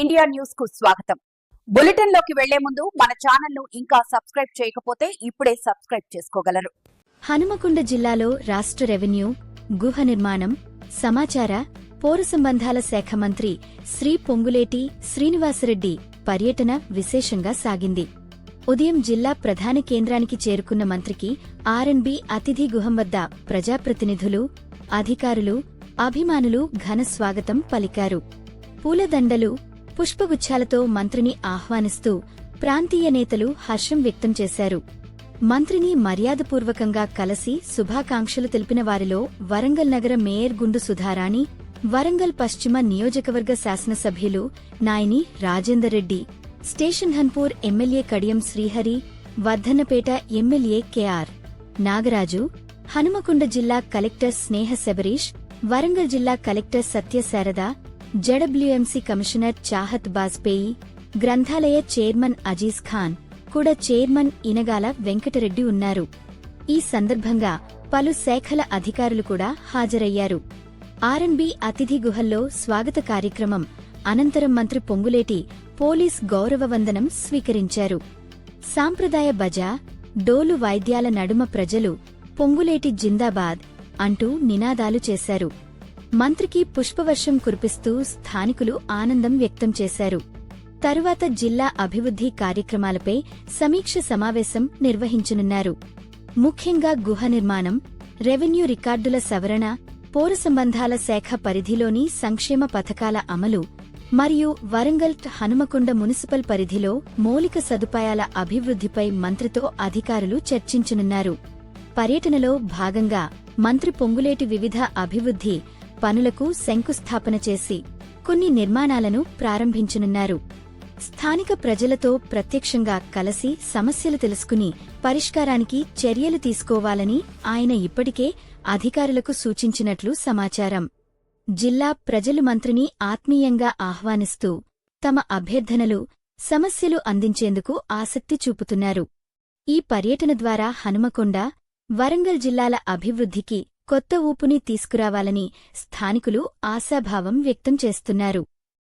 India న్యూస్కు స్వాగతం. బులెటిన్లోకి వెళ్ళే ముందు మన ఛానల్ను ఇంకా సబ్స్క్రైబ్ చేయకపోతే ఇప్పుడే సబ్స్క్రైబ్ చేసుకోగలరు. హనుమకొండ జిల్లాలో రాష్ట్ర రెవెన్యూ గుహ నిర్మాణం సమాచార పౌర సంబంధాల శాఖ మంత్రి శ్రీ పొంగులేటి శ్రీనివాసరెడ్డి పర్యటన విశేషంగా సాగింది. ఉదయం జిల్లా ప్రధాన కేంద్రానికి చేరుకున్న మంత్రికి ఆర్ఎన్బి అతిథి గుహం వద్ద ప్రజాప్రతినిధులు అధికారులు అభిమానులు ఘన స్వాగతం పలికారు. పూలదండలు పుష్పగుచ్చాలతో మంత్రిని ఆహ్వానిస్తూ ప్రాంతీయ నేతలు హర్షం వ్యక్తం చేశారు. మంత్రిని మర్యాదపూర్వకంగా కలసి శుభాకాంక్షలు తెలిపిన వారిలో వరంగల్ నగర మేయర్ గుండు సుధారాణి వరంగల్ పశ్చిమ నియోజకవర్గ శాసనసభ్యులు Nayini Rajender Reddy Station Ghanpur MLA Kadiyam Srihari Wardhannapet MLA KR Nagaraju Hanumakonda జిల్లా కలెక్టర్ స్నేహ శబరీష్ వరంగల్ జిల్లా collector Satyasarada GWMC commissioner Chahat Bajpai గ్రంథాలయ చైర్మన్ అజీజ్ ఖాన్ కూడా చైర్మన్ ఇనగాల వెంకటరెడ్డి ఉన్నారు. ఈ సందర్భంగా పలు శాఖల అధికారులు కూడా హాజరయ్యారు. ఆర్ఎన్బి అతిథి గుహల్లో స్వాగత కార్యక్రమం అనంతరం మంత్రి పొంగులేటి పోలీస్ గౌరవ వందనం స్వీకరించారు. సాంప్రదాయ బజా డోలు వాయిద్యాల నడుమ ప్రజలు పొంగులేటి జిందాబాద్ అంటూ నినాదాలు చేశారు. మంత్రికి పుష్పవర్షం కురిపిస్తూ స్థానికులు ఆనందం వ్యక్తం చేశారు. తరువాత జిల్లా అభివృద్ధి కార్యక్రమాలపై సమీక్ష సమావేశం నిర్వహించనున్నారు. ముఖ్యంగా గుహ నిర్మాణం రెవెన్యూ రికార్డుల సవరణ పౌర సంబంధాల శాఖ పరిధిలోని సంక్షేమ పథకాల అమలు మరియు వరంగల్ హనుమకొండ మున్సిపల్ పరిధిలో మౌలిక సదుపాయాల అభివృద్ధిపై మంత్రితో అధికారులు చర్చించనున్నారు. పర్యటనలో భాగంగా మంత్రి పొంగులేటి వివిధ అభివృద్ధి పనులకు శంకుస్థాపన చేసి కొన్ని నిర్మాణాలను ప్రారంభించనున్నారు. స్థానిక ప్రజలతో ప్రత్యక్షంగా కలిసి సమస్యలు తెలుసుకుని పరిష్కారానికి చర్యలు తీసుకోవాలని ఆయన ఇప్పటికే అధికారులకు సూచించినట్లు సమాచారం. జిల్లా ప్రజలు మంత్రిని ఆత్మీయంగా ఆహ్వానిస్తూ తమ అభ్యర్థనలు సమస్యలు అందించేందుకు ఆసక్తి చూపుతున్నారు. ఈ పర్యటన ద్వారా హనుమకొండ వరంగల్ జిల్లాల అభివృద్ధికి కొత్త ఊపుని తీసుకురావాలని స్థానికులు ఆశాభావం వ్యక్తం చేస్తున్నారు.